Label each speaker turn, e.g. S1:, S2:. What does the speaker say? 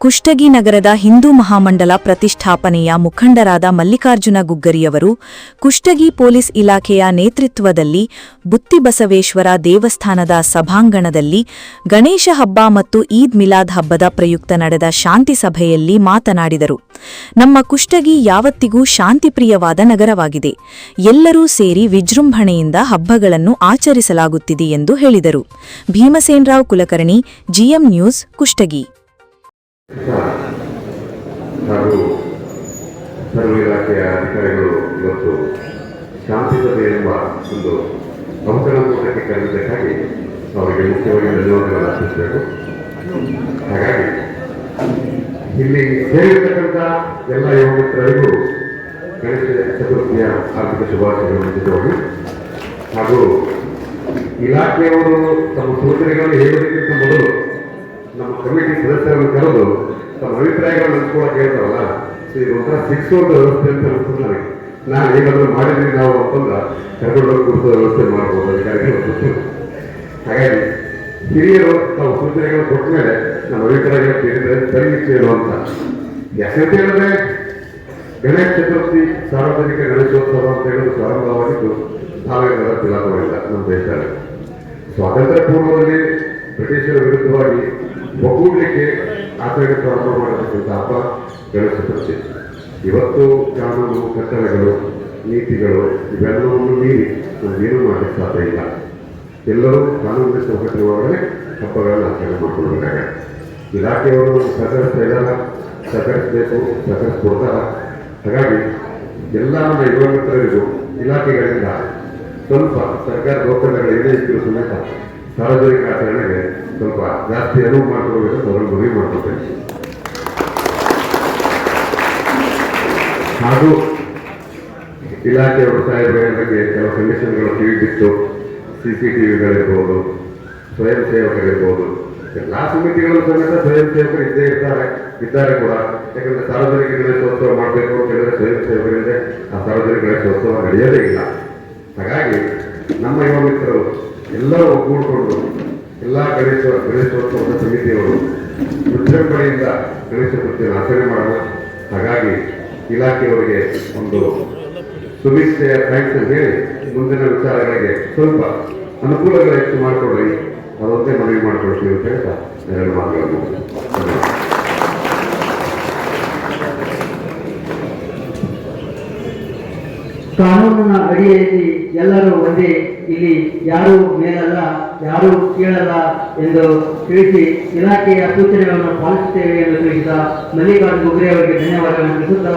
S1: ಕುಷ್ಟಗಿ ನಗರದ ಹಿಂದೂ ಮಹಾಮಂಡಲ ಪ್ರತಿಷ್ಠಾಪನೆಯ ಮುಖಂಡರಾದ ಮಲ್ಲಿಕಾರ್ಜುನ ಗುಗ್ಗರಿಯವರು ಕುಷ್ಟಗಿ ಪೊಲೀಸ್ ಇಲಾಖೆಯ ನೇತೃತ್ವದಲ್ಲಿ ಬುತ್ತಿಬಸವೇಶ್ವರ ದೇವಸ್ಥಾನದ ಸಭಾಂಗಣದಲ್ಲಿ ಗಣೇಶ ಹಬ್ಬ ಮತ್ತು ಈದ್ ಮಿಲಾದ್ ಹಬ್ಬದ ಪ್ರಯುಕ್ತ ನಡೆದ ಶಾಂತಿ ಸಭೆಯಲ್ಲಿ ಮಾತನಾಡಿದರು. ನಮ್ಮ ಕುಷ್ಟಗಿ ಯಾವತ್ತಿಗೂ ಶಾಂತಿಪ್ರಿಯವಾದ ನಗರವಾಗಿದೆ. ಎಲ್ಲರೂ ಸೇರಿ ವಿಜೃಂಭಣೆಯಿಂದ ಹಬ್ಬಗಳನ್ನು ಆಚರಿಸಲಾಗುತ್ತಿದೆ ಎಂದು ಹೇಳಿದರು. Bhimasenarao Kulkarni, GM news, Kushtagi.
S2: ಹಾಗೂ ಸರ್ವ ಇಲಾಖೆಯ ಅಧಿಕಾರಿಗಳು ಇವತ್ತು ಶಾಂತಿ ಸಭೆ ಎಂಬ ಒಂದು ಔತಣಕೂಟಕ್ಕೆ ಕರೆದಿದ್ದಕ್ಕಾಗಿ ಅವರಿಗೆ ಮುಖ್ಯವಾಗಿ ಧನ್ಯವಾದಗಳನ್ನು ಅರ್ಪಿಸಬೇಕು. ಹಾಗಾಗಿ ಇಲ್ಲಿ ಸೇರಿರ್ತಕ್ಕಂಥ ಎಲ್ಲ ಯುವ ಮಿತ್ರರಿಗೂ ಗಣೇಶ ಚತುರ್ಥಿಯ ಆರ್ಥಿಕ ಶುಭಾಶಯಗಳು ಮುಂಚಿತವಾಗಿ ಹಾಗೂ ಇಲಾಖೆಯವರು ತಮ್ಮ ಸೂಚನೆಗಳನ್ನು ಹೇಳುವುದಕ್ಕಿಂತ ಮೊದಲು ನಮ್ಮ ಕಮಿಟಿ ಸದಸ್ಯರನ್ನು ಕರೆದು ತಮ್ಮ ಅಭಿಪ್ರಾಯಗಳನ್ನು ಹಂಚ್ಕೊಳಕ್ಕೆ ಹೇಳ್ತಾರಲ್ಲ ಸೊ ಇದು ಒಂಥರ ಸಿಕ್ಸೋದ ವ್ಯವಸ್ಥೆ ಅಂತ ಅನಿಸ್ತದೆ ನನಗೆ. ನಾನು ಏನಾದರೂ ಮಾಡಿದ್ವಿ ನಾವು ಅಂತಂದ್ರೆ ಕರ್ಕೊಂಡೋಗಿ ಕುಡಿಸೋ ವ್ಯವಸ್ಥೆ ಮಾಡ್ಬೋದು, ಅದಕ್ಕಾಗಿ ಹಾಗಾಗಿ ಹಿರಿಯರು ತಾವು ಸೂಚನೆಗಳು ಕೊಟ್ಟ ಮೇಲೆ ನಮ್ಮ ಅಭಿಪ್ರಾಯಗಳು ಕೇಳಿದ್ರೆ ಸರಿ ಏನು ಅಂತ. ಯಾಕಂತ ಹೇಳಿದ್ರೆ, ಗಣೇಶ ಚತುರ್ಥಿ, ಸಾರ್ವಜನಿಕ ಗಣೇಶೋತ್ಸವ ಅಂತ ಹೇಳೋದು ಪ್ರಾರಂಭವಾಗಿದ್ದು ಸಾವಿರದ ತಿಲಾಪಗಳಿಂದ ನಮ್ಮ ದೇಶದಲ್ಲಿ. ಸ್ವಾತಂತ್ರ್ಯ ಪೂರ್ವದಲ್ಲಿ ಬ್ರಿಟಿಷರ ವಿರುದ್ಧವಾಗಿ ಒಗ್ಗೂಡಲಿಕ್ಕೆ ಆಚರಣೆ ಪ್ರಾರಂಭ ಮಾಡತಕ್ಕಂಥ ಹಬ್ಬ ಗಣೇಶ ಇವತ್ತು ಕಾನೂನು ಕಟ್ಟಳೆಗಳು ನೀತಿಗಳು ಇವೆಲ್ಲವನ್ನು ಮೀರಿ ನಾವೇನು ಮಾಡಲಿಕ್ಕೆ ಸಾಧ್ಯ ಇಲ್ಲ. ಎಲ್ಲರೂ ಕಾನೂನಿನ ಚೌಕಟ್ಟಿನ ಒಳಗಡೆ ಹಬ್ಬಗಳನ್ನು ಆಚರಣೆ ಮಾಡ್ಕೊಳ್ಬೇಕಾಗ ಇಲಾಖೆಯವರು ಸಹಕರಿಸ್ತಾ ಇದ್ದಾರ? ಸಹಕರಿಸಬೇಕು, ಸಹಕರಿಸ್ಕೊಡ್ತಾರ? ಹಾಗಾಗಿ ಎಲ್ಲ ನಮ್ಮ ಯುವ ಮಿತ್ರರಿಗೂ ಇಲಾಖೆಗಳಿಂದ ಸ್ವಲ್ಪ ಸರ್ಕಾರದ ಒಪ್ಪಂದಗಳು ಏನೇ ಇದ್ದರೂ ಸಮೇತ ಸಾರ್ವಜನಿಕ ಆಚರಣೆಗೆ ಸ್ವಲ್ಪ ಜಾಸ್ತಿ ಅನುವು ಮಾಡ್ಕೊಳ್ಬೇಕು ಮೊದಲು ಮನವಿ ಮಾಡ್ಕೊಳ್ಬೇಕು ಹಾಗೂ ಇಲಾಖೆಯವರು ಸಾಹೇಬರ ಬಗ್ಗೆ ಕೆಲವು ಕಂಡೀಷನ್ಗಳು ಬಿಟ್ಟು ಸಿ ಸಿ ಟಿ ವಿಗಳಿರ್ಬೋದು, ಸ್ವಯಂ ಸೇವಕರಿರ್ಬೋದು, ಎಲ್ಲ ಸಮಿತಿಗಳು ಸಮೇತ ಸ್ವಯಂ ಸೇವಕರು ಇದ್ದೇ ಇರ್ತಾರೆ, ಇದ್ದಾರೆ ಕೂಡ. ಯಾಕಂದ್ರೆ ಸಾರ್ವಜನಿಕ ಗಣೇಶೋತ್ಸವ ಮಾಡಬೇಕು ಅಂತ ಹೇಳಿದ್ರೆ ಸ್ವಯಂ ಸೇವಕರಿಂದ, ಆ ಸಾರ್ವಜನಿಕ ಗಣೇಶೋತ್ಸವ ನಡೆಯೋದೇ ಇಲ್ಲ. ಹಾಗಾಗಿ ನಮ್ಮ ಯುವ ಮಿತ್ರರು ಎಲ್ಲರೂ ಒಗ್ಗೂಡಿಕೊಂಡು ಎಲ್ಲ ಗಣೇಶ ಗಣೇಶೋತ್ಸವದ ಸಮಿತಿಯವರು ವಿಜೃಂಭಣೆಯಿಂದ ಗಣೇಶ ಚತುರ್ಥಿಯನ್ನು ಆಚರಣೆ ಮಾಡಲು ಹಾಗಾಗಿ ಇಲಾಖೆಯವರಿಗೆ ಒಂದು ಶುಭೇಚ್ಛೆಯ ಥ್ಯಾಂಕ್ಸ್ ಹೇಳಿ ಮುಂದಿನ ವಿಚಾರಗಳಿಗೆ ಸ್ವಲ್ಪ ಅನುಕೂಲಗಳ ಹೆಚ್ಚು ಮಾಡಿಕೊಡ್ರಿ. ಅದೊಂದೇ ಮನವಿ ಮಾಡಿಕೊಡ್ತೀವಿ ಅಂತ ಹೇಳ್ತಾ ಎರಡು ಮಾತುಗಳನ್ನು
S3: ಕಾನೂನಿನ ಅಡಿಯಲ್ಲಿ ಎಲ್ಲರೂ ಒಂದೇ, ಇಲ್ಲಿ ಯಾರು ಮೇಲಲ್ಲ, ಯಾರೂ ಕೇಳಲ್ಲ ಎಂದು ತಿಳಿಸಿ ಇಲಾಖೆಯ ಸೂಚನೆಗಳನ್ನು ಪಾಲಿಸುತ್ತೇವೆ ಎಂದು ತಿಳಿಸಿದ ಮಲ್ಲಿಕಾರ್ಜುನ ಅವರಿಗೆ ಧನ್ಯವಾದಗಳನ್ನು ತಿಳಿಸುತ್ತಾ